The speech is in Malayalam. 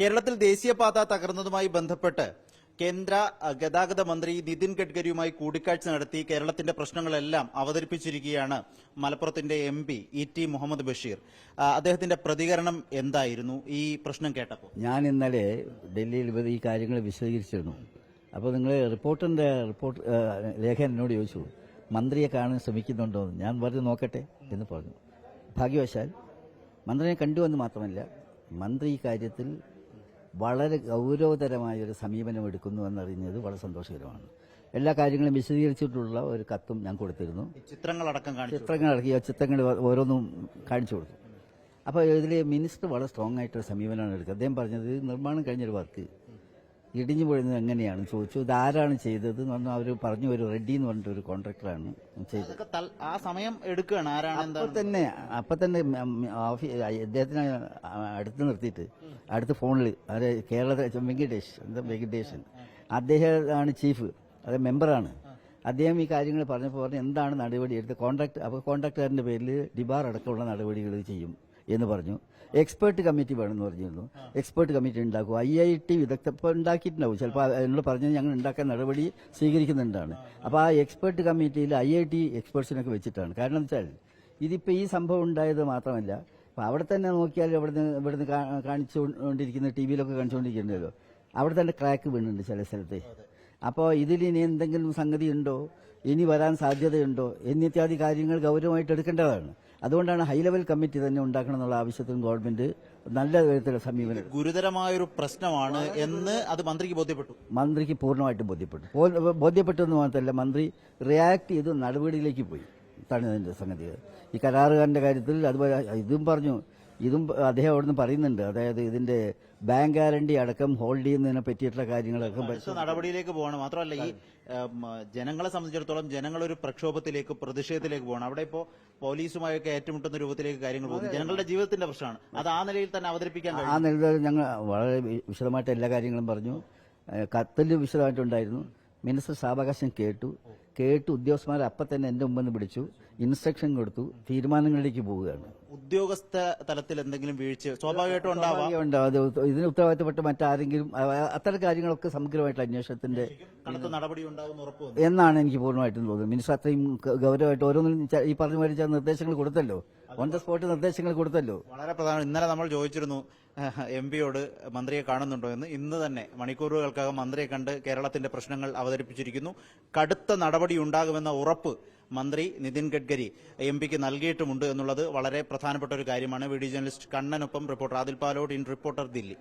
കേരളത്തിൽ ദേശീയപാത തകർന്നതുമായി ബന്ധപ്പെട്ട് കേന്ദ്ര ഗതാഗത മന്ത്രി നിതിൻ ഗഡ്കരിയുമായി കൂടിക്കാഴ്ച നടത്തി കേരളത്തിന്റെ പ്രശ്നങ്ങളെല്ലാം അവതരിപ്പിച്ചിരിക്കുകയാണ് മലപ്പുറത്തിന്റെ M P E T Muhammad Basheer. അദ്ദേഹത്തിന്റെ പ്രതികരണം എന്തായിരുന്നു? ഈ പ്രശ്നം കേട്ടപ്പോൾ. ഞാൻ ഇന്നലെ ഡൽഹിയിൽ ഈ കാര്യങ്ങൾ വിശദീകരിച്ചിരുന്നു. അപ്പോൾ നിങ്ങൾ റിപ്പോർട്ടിന്റെ റിപ്പോർട്ട് ലേഖൻ ലേഖ എന്നോട് ചോദിച്ചു. മന്ത്രിയെ കാണാൻ ശ്രമിക്കുന്നുണ്ടോ എന്ന്. ഞാൻ വെറുതെ നോക്കട്ടെ എന്ന് പറഞ്ഞു. ഭാഗ്യവശാൽ മന്ത്രിയെ കണ്ടുവെന്ന് മാത്രമല്ല മന്ത്രി ഈ കാര്യത്തിൽ വളരെ ഗൗരവതരമായ ഒരു സമീപനം എടുക്കുന്നു എന്നറിഞ്ഞത് വളരെ സന്തോഷകരമാണ്. എല്ലാ കാര്യങ്ങളും വിശദീകരിച്ചിട്ടുള്ള ഒരു കത്തും ഞാൻ കൊടുത്തിരുന്നു. ചിത്രങ്ങളടക്കം ചിത്രങ്ങളടക്കി ചിത്രങ്ങൾ ഇറക്കി ആ ചിത്രങ്ങൾ ഓരോന്നും കാണിച്ചു കൊടുത്തു. അപ്പോൾ ഇതിൽ മിനിസ്റ്റർ വളരെ സ്ട്രോങ് ആയിട്ടൊരു സമീപനമാണ് എടുക്കുക അദ്ദേഹം പറഞ്ഞത് നിർമ്മാണം കഴിഞ്ഞൊരു വർക്ക് ഇടിഞ്ഞു പൊഴുന്നത് എങ്ങനെയാണ്? ചോദിച്ചു. ഇതാരാണ് ചെയ്തത് എന്ന് പറഞ്ഞാൽ അവർ പറഞ്ഞു ഒരു റെഡി എന്ന് പറഞ്ഞിട്ട് ഒരു കോൺട്രാക്ടറാണ് ചെയ്തത്. ആ സമയം എടുക്കുകയാണ്. ആരാണ് അപ്പൊ തന്നെ അപ്പൊ തന്നെ ഓഫീ അടുത്ത് നിർത്തിയിട്ട് അടുത്ത് ഫോണിൽ അത് കേരള വെങ്കിടേഷ് എന്താ വെങ്കിടേഷൻ. അദ്ദേഹമാണ് ചീഫ് അത് മെമ്പറാണ് അദ്ദേഹം ഈ കാര്യങ്ങൾ പറഞ്ഞപ്പോൾ പറഞ്ഞു എന്താണ് നടപടി എടുത്ത് കോൺട്രാക്ട് അപ്പോൾ കോൺട്രാക്ടറിന്റെ പേരിൽ ഡിബാർ അടക്കമുള്ള നടപടികൾ ചെയ്യും. എന്ന് പറഞ്ഞു. എക്സ്പേർട്ട് കമ്മിറ്റി വേണമെന്ന് പറഞ്ഞിരുന്നു. എക്സ്പേർട്ട് കമ്മിറ്റി ഉണ്ടാക്കും. ഐ ഐ ടി വിദഗ്ധ ഇപ്പോൾ ഉണ്ടാക്കിയിട്ടുണ്ടാവും. ചിലപ്പോൾ എന്നോട് പറഞ്ഞത് ഞങ്ങൾ ഉണ്ടാക്കാൻ നടപടി സ്വീകരിക്കുന്നുണ്ടാണ്. അപ്പോൾ ആ എക്സ്പേർട്ട് കമ്മിറ്റിയിൽ ഐ ഐ ടി എക്സ്പേർട്സിനൊക്കെ വെച്ചിട്ടാണ്. കാരണം വെച്ചാൽ ഇതിപ്പോൾ ഈ സംഭവം ഉണ്ടായത് മാത്രമല്ല അപ്പോൾ അവിടെ തന്നെ നോക്കിയാൽ ഇവിടുന്ന് ഇവിടുന്ന് കാണിച്ചു കാണിച്ചുകൊണ്ടിരിക്കുന്ന ടി വിയിലൊക്കെ കാണിച്ചുകൊണ്ടിരിക്കുന്നുണ്ടല്ലോ അവിടെ തന്നെ ക്രാക്ക് വീണുണ്ട് ചില സ്ഥലത്ത്. അപ്പോൾ ഇതിൽ ഇനി എന്തെങ്കിലും സംഗതി ഉണ്ടോ? ഇനി വരാൻ സാധ്യതയുണ്ടോ? എന്നിത്യാദി കാര്യങ്ങൾ ഗൗരവമായിട്ട് എടുക്കേണ്ടതാണ്. അതുകൊണ്ടാണ് ഹൈ ലെവൽ കമ്മിറ്റി തന്നെ ഉണ്ടാക്കണം എന്നുള്ള ആവശ്യത്തിനും ഗവൺമെന്റ് നല്ല വിധത്തിലുള്ള സമീപനം. ഗുരുതരമായൊരു പ്രശ്നമാണ് എന്ന് അത് മന്ത്രിക്ക് ബോധ്യപ്പെട്ടു. മന്ത്രിക്ക് പൂർണമായിട്ടും ബോധ്യപ്പെട്ടു. ബോധ്യപ്പെട്ടെന്ന് ബോധ്യപ്പെട്ടു എന്ന് മാത്രമല്ല മന്ത്രി റിയാക്ട് ചെയ്ത് നടപടിയിലേക്ക് പോയി. ഇതാണ് ഇതിന്റെ സംഗതി. ഈ കരാറുകാരന്റെ കാര്യത്തിൽ അതുപോലെ ഇതും പറഞ്ഞു. ഇതും അദ്ദേഹം അവിടുന്ന് പറയുന്നുണ്ട്. അതായത് ഇതിന്റെ ബാങ്ക് ഗ്യാരണ്ടി അടക്കം ഹോൾഡ് ചെയ്യുന്നതിനെ പറ്റിയിട്ടുള്ള കാര്യങ്ങളൊക്കെ നടപടിയിലേക്ക് പോകണം. മാത്രമല്ല ഈ ജനങ്ങളെ സംബന്ധിച്ചിടത്തോളം ജനങ്ങൾ ഒരു പ്രക്ഷോഭത്തിലേക്ക് പ്രതിഷേധത്തിലേക്ക് പോകണം. അവിടെ ഇപ്പോൾ പോലീസുമായൊക്കെ ഏറ്റുമുട്ടുന്ന രൂപത്തിലേക്ക് കാര്യങ്ങൾ പോകുന്നു. ജനങ്ങളുടെ ജീവിതത്തിന്റെ പ്രശ്നമാണ്. അത് ആ നിലയിൽ തന്നെ അവതരിപ്പിക്കാൻ കഴിയും. ആ നിലയിൽ ഞങ്ങൾ വളരെ വിശദമായിട്ട് എല്ലാ കാര്യങ്ങളും പറഞ്ഞു. കത്തിൽ വിശദമായിട്ടുണ്ടായിരുന്നു. മിനിസ്റ്റർ സാവകാശം കേട്ടു. കേട്ടു ഉദ്യോഗസ്ഥന്മാരെ അപ്പം തന്നെ എന്റെ മുമ്പെന്ന് പിടിച്ചു ഇൻസ്ട്രക്ഷൻ കൊടുത്തു തീരുമാനങ്ങളിലേക്ക് പോവുകയാണ്. ഉദ്യോഗസ്ഥ തലത്തിൽ എന്തെങ്കിലും വീഴ്ച സ്വാഭാവികമായിട്ടും ഉണ്ടാവാം. ഇതിന് ഉത്തരവാദിത്തപ്പെട്ട മറ്റാരെങ്കിലും അത്തരം കാര്യങ്ങളൊക്കെ സമഗ്രമായിട്ട് അന്വേഷണത്തിന്റെ നടപടി എന്നാണ് എനിക്ക് പൂർണമായിട്ടും തോന്നുന്നത്. മിനിസ്റ്റർ അത്രയും ഗൗരവമായിട്ട് ഓരോന്നിനും ഈ പറഞ്ഞ മേടിച്ച നിർദ്ദേശങ്ങൾ കൊടുത്തല്ലോ. ഓൺ ദ സ്പോട്ട് നിർദ്ദേശങ്ങൾ കൊടുത്തല്ലോ. വളരെ പ്രധാനം. ഇന്നലെ നമ്മൾ ചോദിച്ചിരുന്നു എം പിയോട് മന്ത്രിയെ കാണുന്നുണ്ടോ എന്ന്. ഇന്ന് തന്നെ മണിക്കൂറുകൾക്കകം മന്ത്രിയെ കണ്ട് കേരളത്തിന്റെ പ്രശ്നങ്ങൾ അവതരിപ്പിച്ചിരിക്കുന്നു. കടുത്ത നടപടി ഉണ്ടാകുമെന്ന ഉറപ്പ് മന്ത്രി നിതിൻ ഗഡ്കരി എം പിക്ക് നൽകിയിട്ടുമുണ്ട് എന്നുള്ളത് വളരെ പ്രധാനപ്പെട്ട ഒരു കാര്യമാണ്. Video journalist കണ്ണനൊപ്പം reporter Adil Palode in reporter Delhi.